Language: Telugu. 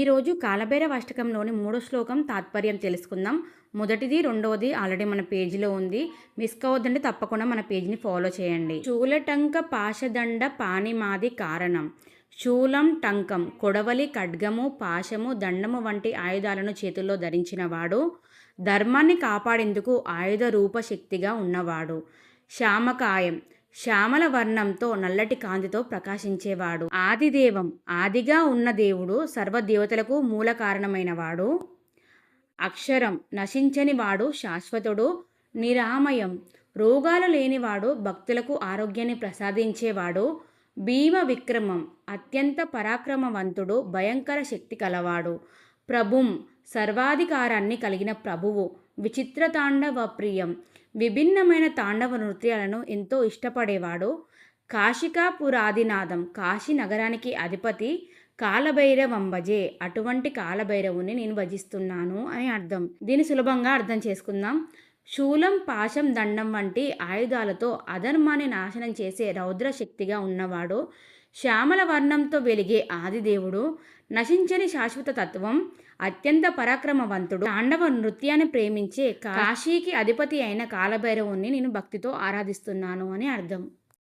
ఈరోజు కాలభైరవ అష్టకంలోని మూడో శ్లోకం తాత్పర్యం తెలుసుకుందాం. మొదటిది రెండవది ఆల్రెడీ మన పేజీలో ఉంది. మిస్ కావద్దంటే తప్పకుండా మన పేజీని ఫాలో చేయండి. శూలటంక పాశదండ పానిమాది కారణం. శూలం టంకం కొడవలి ఖడ్గము పాశము దండము వంటి ఆయుధాలను చేతుల్లో ధరించినవాడు. ధర్మాన్ని కాపాడేందుకు ఆయుధ రూపశక్తిగా ఉన్నవాడు. శ్యామకాయం శ్యామల వర్ణంతో నల్లటి కాంతితో ప్రకాశించేవాడు. ఆదిదేవం ఆదిగా ఉన్న దేవుడు సర్వదేవతలకు మూల కారణమైనవాడు. అక్షరం నశించని వాడు శాశ్వతుడు. నిరామయం రోగాలు లేనివాడు భక్తులకు ఆరోగ్యాన్ని ప్రసాదించేవాడు. భీమ విక్రమం అత్యంత పరాక్రమవంతుడు భయంకర శక్తి కలవాడు. ప్రభుం సర్వాధికారాన్ని కలిగిన ప్రభువు. విచిత్ర తాండవ ప్రియం విభిన్నమైన తాండవ నృత్యాలను ఎంతో ఇష్టపడేవాడు. కాశికాపురాదినాథం కాశీ నగరానికి అధిపతి కాలభైరవంబజే. అటువంటి కాలభైరవుని నేను భజిస్తున్నాను అని అర్థం. దీన్ని సులభంగా అర్థం చేసుకుందాం. శూలం పాశం దండం వంటి ఆయుధాలతో అధర్మాన్ని నాశనం చేసే రౌద్ర శక్తిగా ఉన్నవాడు శ్యామల వర్ణంతో వెలిగే ఆదిదేవుడు నశించని శాశ్వత తత్వం అత్యంత పరాక్రమవంతుడు తాండవ నృత్యాన్ని ప్రేమించే కాశీకి అధిపతి అయిన కాలభైరవుణ్ణి నేను భక్తితో ఆరాధిస్తున్నాను అని అర్థం.